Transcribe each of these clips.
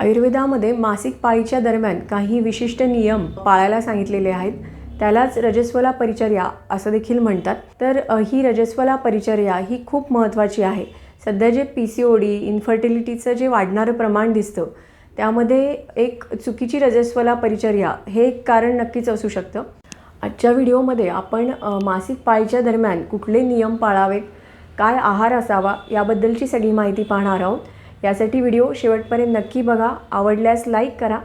आयुर्वेदामध्ये मासिक पाळीच्या दरम्यान काही विशिष्ट नियम पाळायला सांगितलेले आहेत. त्यालाच रजस्वला परिचर्या असं देखील म्हणतात. तर ही रजस्वला परिचर्या ही खूप महत्त्वाची आहे. सध्या जे पी सी ओ डी इन्फर्टिलिटीचं जे वाढणारं प्रमाण दिसतं त्यामध्ये एक चुकीची रजस्वला परिचर्या हे एक कारण नक्कीच असू शकतं. आजच्या व्हिडिओमध्ये आपण मासिक पाळीच्या दरम्यान कुठले नियम पाळावेत काय आहार असावा याबद्दलची सगळी माहिती पाहणार आहोत. यासाठी व्हिडिओ शेवटपर्यंत नक्की बघा. आवडल्यास लाईक करा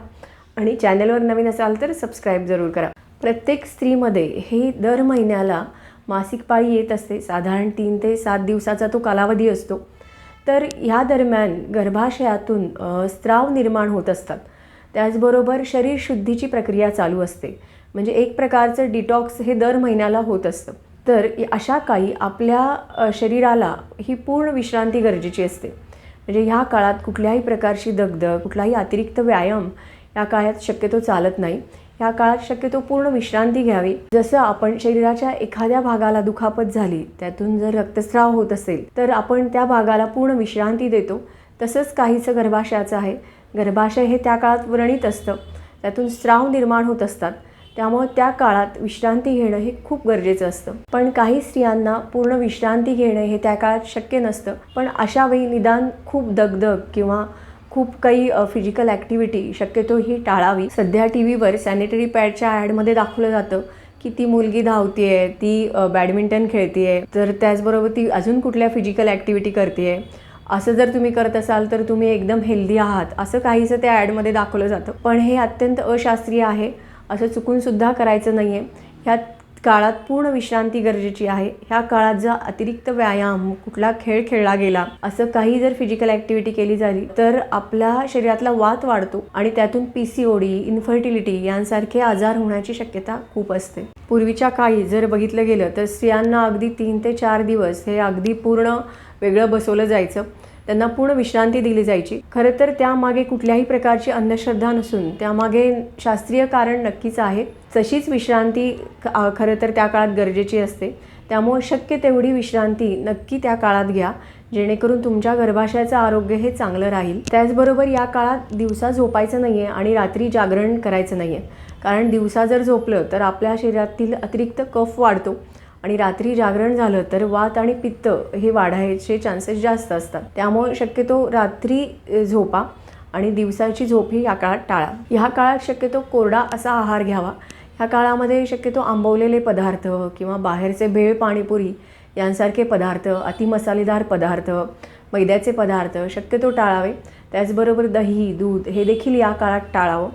आणि चॅनलवर नवीन असाल तर सबस्क्राईब जरूर करा. प्रत्येक स्त्रीमध्ये हे दर महिन्याला मासिक पाळी येत असते. साधारण तीन ते सात दिवसाचा तो कालावधी असतो. तर ह्या दरम्यान गर्भाशयातून स्त्राव निर्माण होत असतात. त्याचबरोबर शरीर शुद्धीची प्रक्रिया चालू असते. म्हणजे एक प्रकारचं डिटॉक्स हे दर महिन्याला होत असतं. तर अशा काही आपल्या शरीराला ही पूर्ण विश्रांती गरजेची असते. म्हणजे ह्या काळात कुठल्याही प्रकारची दगदग कुठलाही अतिरिक्त व्यायाम या काळात शक्यतो चालत नाही. ह्या काळात शक्यतो पूर्ण विश्रांती घ्यावी. जसं आपण शरीराच्या एखाद्या भागाला दुखापत झाली त्यातून जर रक्तस्राव होत असेल तर आपण त्या भागाला पूर्ण विश्रांती देतो. तसंच काहीचं गर्भाशयाचं आहे. गर्भाशय हे त्या काळात व्रणित असतं. त्यातून स्राव निर्माण होत असतात. त्यामुळे त्या काळात विश्रांती घेणं हे खूप गरजेचं असतं. पण काही स्त्रियांना पूर्ण विश्रांती घेणं हे त्या काळात शक्य नसतं. पण अशा वेळी निदान खूप दगदग किंवा खूप काही फिजिकल ॲक्टिव्हिटी शक्यतो ही टाळावी. सध्या टी व्हीवर सॅनिटरी पॅडच्या ॲडमध्ये दाखवलं जातं की ती मुलगी धावतीये ती बॅडमिंटन खेळतीये तर त्याचबरोबर ती अजून कुठल्या फिजिकल ॲक्टिव्हिटी करते असं जर तुम्ही करत असाल तर तुम्ही एकदम हेल्दी आहात असं काहीसं त्या ॲडमध्ये दाखवलं जातं. पण हे अत्यंत अशास्त्रीय आहे. असं चुकूनसुद्धा करायचं नाही आहे ह्या काळात पूर्ण विश्रांती गरजेची आहे. ह्या काळात जर अतिरिक्त व्यायाम कुठला खेळ खेळला गेला असं काही जर फिजिकल ॲक्टिव्हिटी केली झाली तर आपल्या शरीरातला वात वाढतो आणि त्यातून P C O D infertility यांसारखे आजार होण्याची शक्यता खूप असते. पूर्वीच्या काळी जर बघितलं गेलं तर स्त्रियांना अगदी तीन ते चार दिवस हे अगदी पूर्ण वेगळं बसवलं जायचं. त्यांना पूर्ण विश्रांती दिली जायची. खरं तर त्यामागे कुठल्याही प्रकारची अंधश्रद्धा नसून त्यामागे शास्त्रीय कारण नक्कीच आहे. तशीच विश्रांती खरं तर त्या काळात गरजेची असते. त्यामुळे शक्य तेवढी विश्रांती नक्की त्या काळात घ्या. जेणेकरून तुमच्या गर्भाशयाचं आरोग्य हे चांगलं राहील. त्याचबरोबर या काळात दिवसा झोपायचं नाही आहे आणि रात्री जागरण करायचं नाही आहे कारण दिवसा जर झोपलं तर आपल्या शरीरातील अतिरिक्त कफ वाढतो. आणि रात्री जागरण झालं तर वात आणि पित्त हे वाढायचे चान्सेस जास्त असतात. त्यामुळे शक्यतो रात्री झोपा आणि दिवसाची झोप ही या काळात टाळा. ह्या काळात शक्यतो कोरडा असा आहार घ्यावा. ह्या काळामध्ये शक्यतो आंबवलेले पदार्थ किंवा बाहेरचे भेळ पाणीपुरी यांसारखे पदार्थ अतिमसालेदार पदार्थ मैद्याचे पदार्थ शक्यतो टाळावे. त्याचबरोबर दही दूध हे देखील या काळात टाळावं.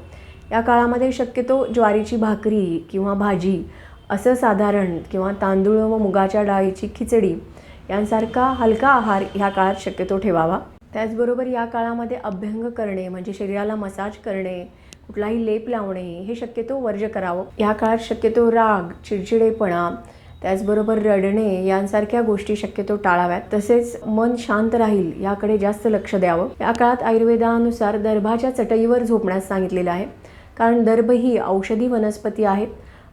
या काळामध्ये शक्यतो ज्वारीची भाकरी किंवा भाजी असं साधारण किंवा तांदूळ व मुगाच्या डाळीची खिचडी यांसारखा हलका आहार ह्या काळात शक्यतो ठेवावा. त्याचबरोबर या काळामध्ये अभ्यंग करणे म्हणजे शरीराला मसाज करणे कुठलाही लेप लावणे हे शक्यतो वर्ज करावं. या काळात शक्यतो राग चिडचिडेपणा त्याचबरोबर रडणे यांसारख्या गोष्टी शक्यतो टाळाव्यात. तसेच मन शांत राहील याकडे जास्त लक्ष द्यावं. या काळात आयुर्वेदानुसार दर्भाच्या चटईवर झोपण्यास सांगितलेलं आहे. कारण दर्भ ही औषधी वनस्पती आहे.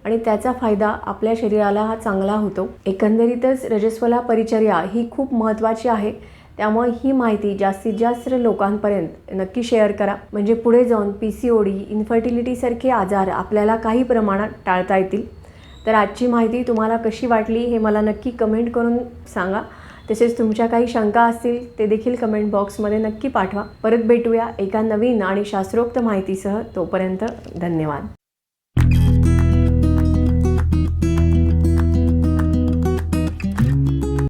आणि त्याचा फायदा आपल्या शरीराला हा चांगला होतो. एकंदरीतच रजस्वला परिचर्या ही खूप महत्त्वाची आहे. त्यामुळे ही माहिती जास्तीत जास्त लोकांपर्यंत नक्की शेअर करा. म्हणजे पुढे जाऊन पी सी ओ डी इन्फर्टिलिटीसारखे आजार आपल्याला काही प्रमाणात टाळता येतील. तर आजची माहिती तुम्हाला कशी वाटली हे मला नक्की कमेंट करून सांगा. तसेच तुमच्या काही शंका असतील ते देखील कमेंट बॉक्समध्ये नक्की पाठवा. परत भेटूया एका नवीन आणि शास्त्रोक्त माहितीसह तोपर्यंत धन्यवाद.